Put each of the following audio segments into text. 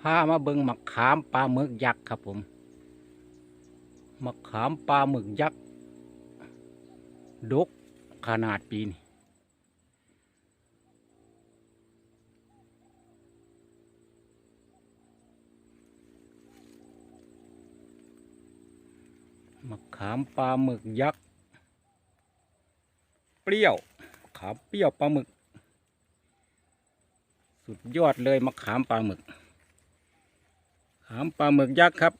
พามาเบิงมะขามปลาหมึกยักษ์ครับผมมะขามปลาหมึกยักษ์ดกขนาดปีนี้มะขามปลาหมึกยักษ์เปรี้ยวขามเปรี้ยวปลาหมึก สุดยอดเลยมะขามปลาหมึก ขามปลาหมึกยักษ์ครับ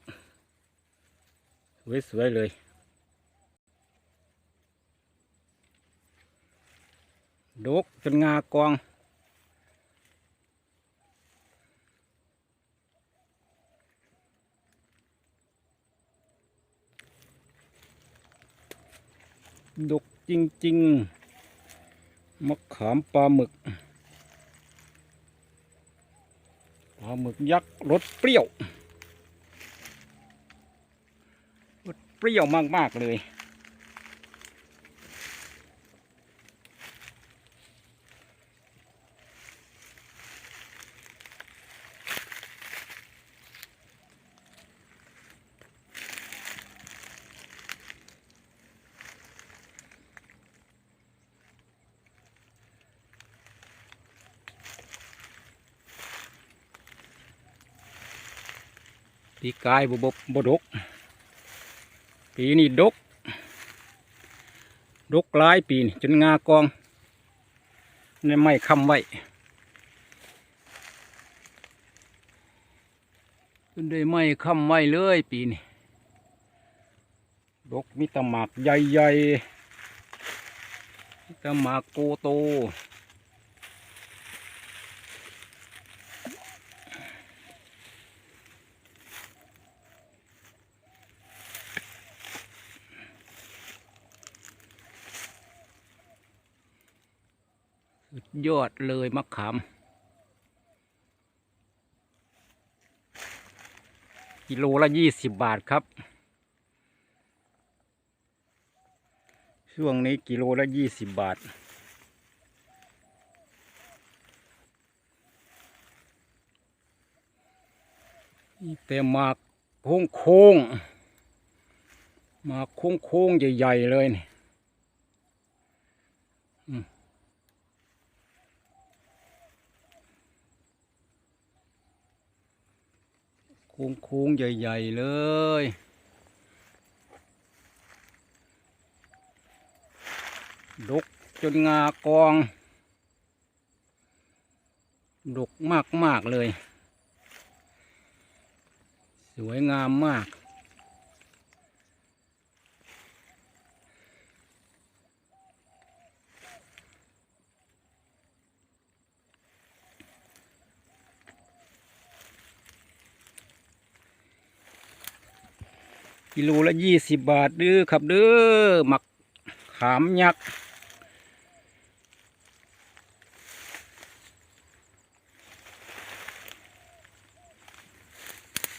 สวย ๆ เลย ดกจนงากอง ดกจริง ๆมะขามปลาหมึกปลาหมึกยักษ์รสเปรี้ยวรสเปรี้ยวมาก ๆ เลยปีกายบบบบดก ปีนี้ดก ดกหลายปีนี่จนงากองนี่ไม่คำไว้จนได้ไม่คำไว้เลยปีนี้ดกมีแตหมากใหญ่ๆมีแตหมากโกโต ยอดเลยมะขาม กิโลละยี่สิบบาทครับ ช่วงนี้กิโลละยี่สิบบาท แต่มากโค้งโค้งๆมาโค้งโค้งๆใหญ่ ๆ เลยนี่ คงโค้งๆ ใหญ่ ๆ เลย ดกจนงากอง ดกมากมากๆเลย สวยงามมาก กิโลละยี่สิบบาทเด้อครับเด้อหมักขามยักษ์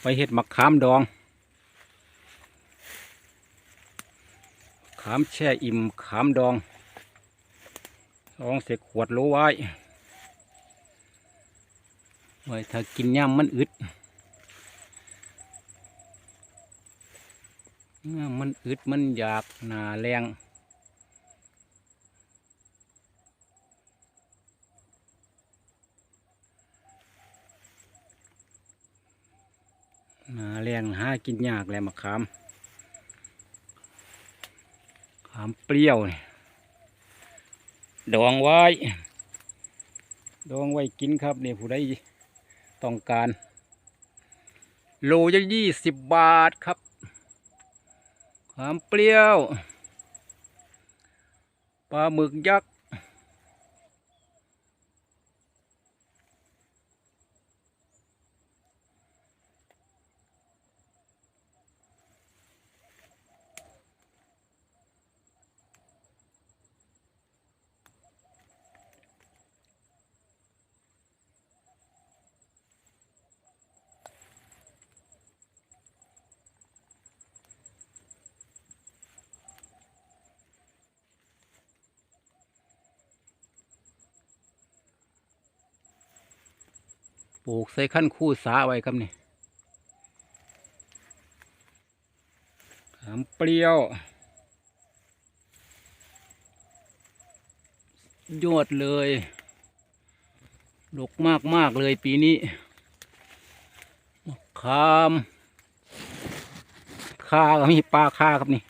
ไปเห็ดหมักขามดอง ขามแช่อิ่มขามดองลองเสกขวดโลไว้ไว้ถ้ากินย่ำมันอึด มื่อมันอึดมันอยากหนาแรงหนาแรงหากินยากแหละมะขามขามเปรี้ยวนี่ดองไว้ ดองไว้กินครับนี่ผู้ใดต้องการ โลจะยี่สิบบาทครับ ความเปรี้ยว ปลาหมึกยักษ์ ปลูกใส่ขั้นคู่สาไว้ครับนี่ขามเปรี้ยว ยอดเลยดกมากมากเลยปีนี้มะขามค่าก็มีปลาค่าครับนี่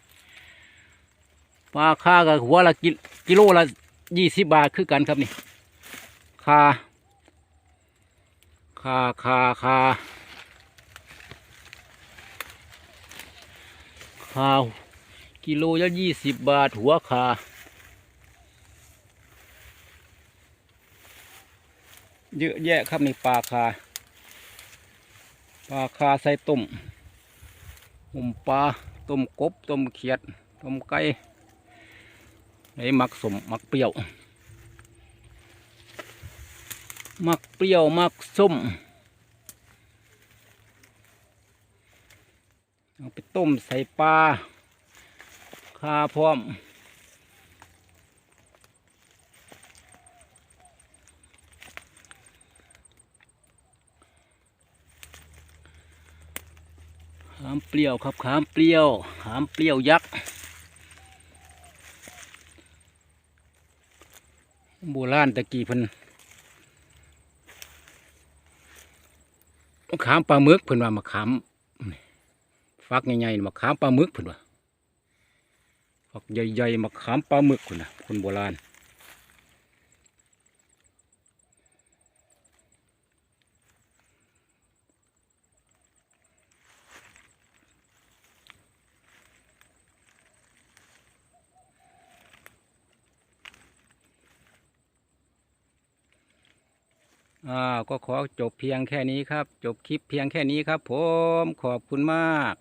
ปลาค่ากับหัวละกิกิโลละยี่สิบบาทคือกันครับนี่ค่าาคาคาคากิโลละยี่สิบบาทหัวคาเยอะแยะครับนี่ปลาคาปลาคาใส่ต้มต้มปลาต้มกบต้มเขียดต้มไก่ไอ้มักสมมักเปรี้ยว มักเปรี้ยวมักส้มเอาไปต้มใส่ปลาคาพร้อมขามเปรี้ยวครับขามเปรี้ยวขามเปรี้ยวยักษ์โบราณตะกี้พิ่น มะขามปลาหมึกเพิ่นว่ามะขามฟักใหญ่ๆมะขามปลาหมึกเพิ่นว่าฟักใหญ่ๆมะขามปลาหมึกคนนะคนโบราณ อ่าก็ขอจบเพียงแค่นี้ครับ จบคลิปเพียงแค่นี้ครับ ผมขอบคุณมาก